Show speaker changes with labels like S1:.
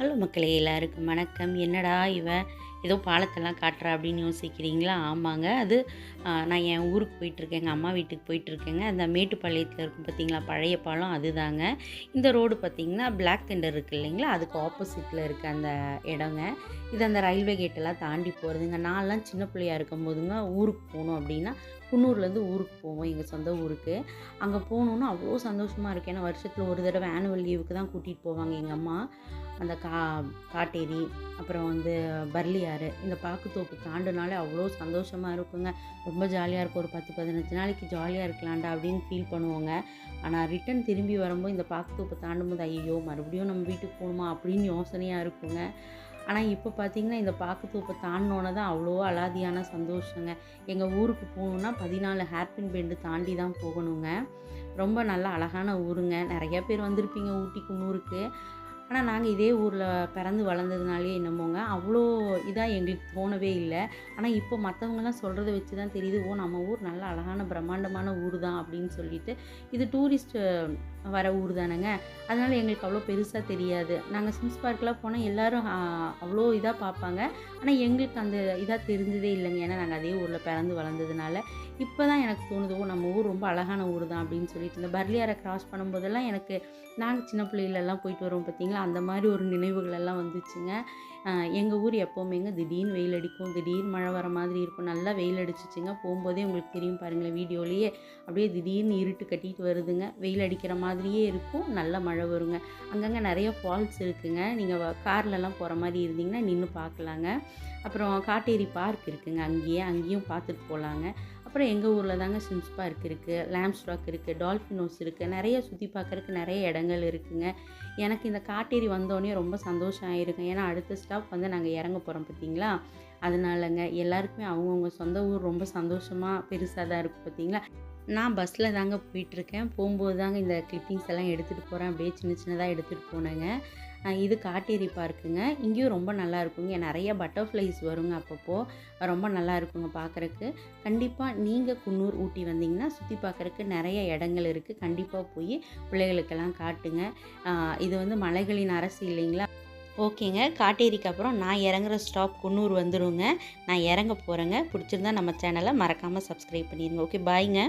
S1: Hello மக்களே எல்லாருக்கும் வணக்கம். என்னடா இவன் ஏதோ பாலத்தெல்லாம் காட்டுறா அப்படின்னு யோசிக்கிறீங்களா? ஆமாங்க. அது நான் என் ஊருக்கு போயிட்டுருக்கேங்க அம்மா வீட்டுக்கு போயிட்டுருக்கேங்க. அந்த மேட்டுப்பாளையத்தில் இருக்கும் பார்த்தீங்களா பழைய பாலம் அதுதாங்க. இந்த ரோடு பார்த்திங்கன்னா பிளாக் தெண்டர் இருக்குது இல்லைங்களா? அதுக்கு ஆப்போசிட்டில் இருக்க அந்த இடங்க. இது அந்த ரயில்வே கேட்டெல்லாம் தாண்டி போகிறதுங்க நான்லாம் சின்ன பிள்ளையா இருக்கும்போதுங்க ஊருக்கு போகணும் அப்படின்னா குன்னூர்லேருந்து ஊருக்கு போவோம். எங்கள் சொந்த ஊருக்கு. அங்கே போகணுன்னா அவ்வளோ சந்தோஷமாக இருக்குது ஏன்னா வருஷத்தில் ஒரு தடவை ஆனுவல் லீவுக்கு தான் கூட்டிகிட்டு போவாங்க எங்கள் அம்மா. அந்த கா காட்டேரி அப்புறம் வந்து பர்லியாறு இந்த பாக்குத்தோப்பு தாண்டுனாலே அவ்வளோ சந்தோஷமாக இருக்குங்க. ரொம்ப ஜாலியாக இருக்கும். ஒரு பத்து பதினஞ்சு நாளைக்கு ஜாலியாக இருக்கலாம்டா அப்படின்னு ஃபீல் பண்ணுவோங்க. ஆனால் ரிட்டன் திரும்பி வரும்போது இந்த பாக்குத்தோப்பு தாண்டும் போது ஐயோ மறுபடியும் நம்ம வீட்டுக்கு போகணுமா அப்படின்னு யோசனையாக இருக்குங்க. ஆனால் இப்போ பார்த்தீங்கன்னா இந்த பாக்குத்தோப்பை தாண்டினோன்னே தான் அவ்வளோ அலாதியான சந்தோஷங்க. எங்கள் ஊருக்கு போகணுன்னா பதினாலு ஹேர்பின் பெண்டு தாண்டி தான் போகணுங்க. ரொம்ப நல்ல அழகான ஊருங்க. நிறையா பேர் வந்திருப்பீங்க ஊட்டி குன்னூருக்கு. ஆனால் நாங்கள் இதே ஊரில் பிறந்து வளர்ந்ததுனாலே என்னமோங்க அவ்வளோ இதாக எங்களுக்கு தோணவே இல்லை. ஆனால் இப்போ மற்றவங்கெல்லாம் சொல்கிறத வச்சு தான் தெரியுது ஓ நம்ம ஊர் நல்ல அழகான பிரம்மாண்டமான ஊர் தான் அப்படின்னு சொல்லிட்டு. இது டூரிஸ்ட்டு வர ஊர் தானேங்க. அதனால் எங்களுக்கு அவ்வளோ பெருசாக தெரியாது. நாங்கள் சிம்ஸ் பார்க்கெலாம் போனால் எல்லோரும் அவ்வளோ இதாக பார்ப்பாங்க. ஆனால் எங்களுக்கு அந்த இதாக தெரிஞ்சதே இல்லைங்க. ஏன்னா நாங்கள் அதே ஊரில் பிறந்து வளர்ந்ததுனால. இப்போ தான் எனக்கு தோணுது ஓ நம்ம ஊர் ரொம்ப அழகான ஊர் தான் அப்படின்னு சொல்லிட்டு. இந்த பர்லியாரை கிராஸ் பண்ணும்போதெல்லாம் எனக்கு நாங்கள் சின்ன பிள்ளைகளெல்லாம் போயிட்டு வருவோம் பார்த்தீங்களா அந்த மாதிரி ஒரு நினைவுகள் எல்லாம் வந்துச்சுங்க. எங்கள் ஊர் எப்போவுமேங்க திடீர்னு வெயில் அடிக்கும் திடீர்னு மழை வர மாதிரி இருக்கும். நல்லா வெயில் அடிச்சிச்சுங்க. போகும்போதே உங்களுக்கு தெரியும் பாருங்களேன் வீடியோலேயே அப்படியே திடீர்னு இருட்டு கட்டிட்டு வருதுங்க. வெயில் அடிக்கிற மாதிரியே இருக்கும். நல்ல மழை வருங்க. அங்கங்கே நிறைய ஃபால்ஸ் இருக்குங்க. நீங்கள் கார்லலாம் போகிற மாதிரி இருந்தீங்கன்னா நின்று பார்க்கலாங்க. அப்புறம் காட்டேரி பார்க் இருக்குங்க. அங்கேயே அங்கேயும் பார்த்துட்டு போகலாங்க அப்புறம் எங்கள் ஊரில் தாங்க சிம்ஸ் பார்க் இருக்குது லேம்ப் ஸ்டாக் இருக்குது டால்ஃபினோஸ் இருக்குது நிறைய சுற்றி பார்க்குறதுக்கு நிறைய இடங்கள் இருக்குதுங்க எனக்கு இந்த காட்டேரி வந்தோடனே ரொம்ப சந்தோஷம் ஆகிருக்கும் ஏன்னா அடுத்த ஸ்டாப் வந்து நாங்கள் இறங்க போகிறோம் பார்த்தீங்களா அதனாலங்க எல்லாருக்குமே அவங்கவுங்க சொந்த ஊர் ரொம்ப சந்தோஷமாக பெருசாக தான் இருக்கும் பார்த்தீங்களா நான் பஸ்ஸில் தாங்க போயிட்டுருக்கேன். போகும்போது தாங்க இந்த கிளிப்பிங்ஸ் எல்லாம் எடுத்துகிட்டு போகிறேன் அப்படியே சின்ன சின்னதாக எடுத்துகிட்டு போனேங்க. இது காட்டேரி பார்க்குங்க இங்கேயும் ரொம்ப நல்லா இருக்குங்க. நிறைய பட்டர்ஃப்ளைஸ் வருங்க அப்பப்போ. ரொம்ப நல்லா இருக்குங்க பார்க்குறக்கு கண்டிப்பாக நீங்கள் குன்னூர் ஊட்டி வந்தீங்கன்னா சுற்றி பார்க்குறக்கு நிறைய இடங்கள் இருக்குது கண்டிப்பாக போய் பிள்ளைகளுக்கெல்லாம் காட்டுங்க. இது வந்து மலைகளின் அரசு இல்லைங்களா? ஓகேங்க. காட்டேரிக்கு அப்புறம் நான் இறங்குற ஸ்டாப் குன்னூர் வந்துருங்க. நான் இறங்க போகிறேங்க பிடிச்சிருந்தா நம்ம சேனலை மறக்காமல் சப்ஸ்கிரைப் பண்ணிடுங்க ஓகே பாய்ங்க